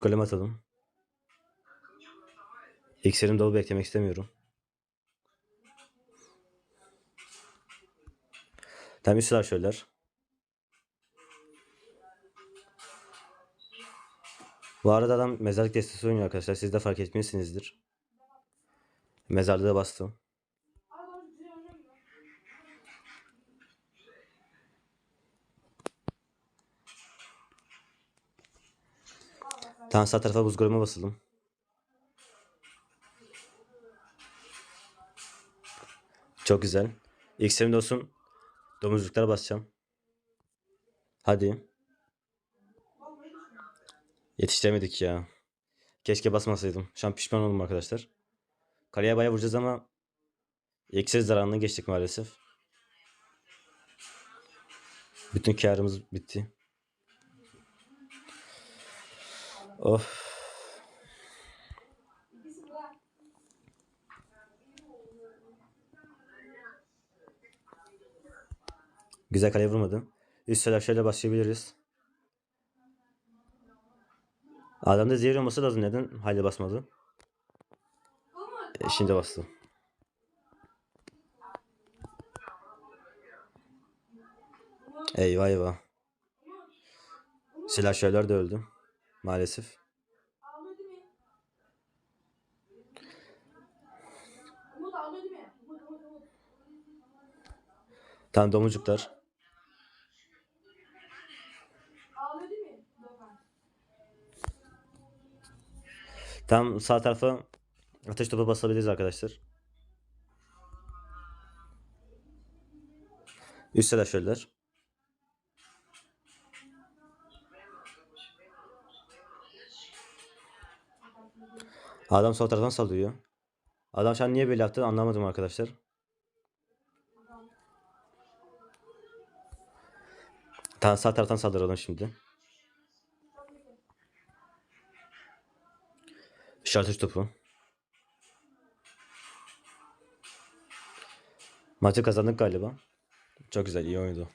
Golem atalım. İksirim dolu beklemek istemiyorum. Tam üstler şöyler. Bu arada adam mezarlık destesi oynuyor arkadaşlar. Siz de fark etmişsinizdir. Mezarlığa bastım. Tamam sağ tarafa buz goleme basalım. Çok güzel. İksirim de olsun. Domuzluklara basacağım. Hadi. Yetiştiremedik ya. Keşke basmasaydım. Şu an pişman oldum arkadaşlar. Kaleye bayağı vuracağız ama iksir zararına geçtik maalesef. Bütün karımız bitti. Of. Güzel kaleye vurmadım. Üst şöyle başlayabiliriz. Adamda zehir olması lazım. Neden hayli basmadı? E, şimdi bastı. Eyvah eyvah. Silahşörler de öldü. Maalesef. Tamam domuzcuklar. Tam sağ tarafa ateş topu basabiliriz arkadaşlar. Üst silahşörler. Adam sol taraftan saldırıyor. Adam şu an niye böyle yaptı anlamadım arkadaşlar. Tamam sağ taraftan saldıralım şimdi. Şartış topu. Maçı kazandık galiba. Çok güzel iyi oyundu.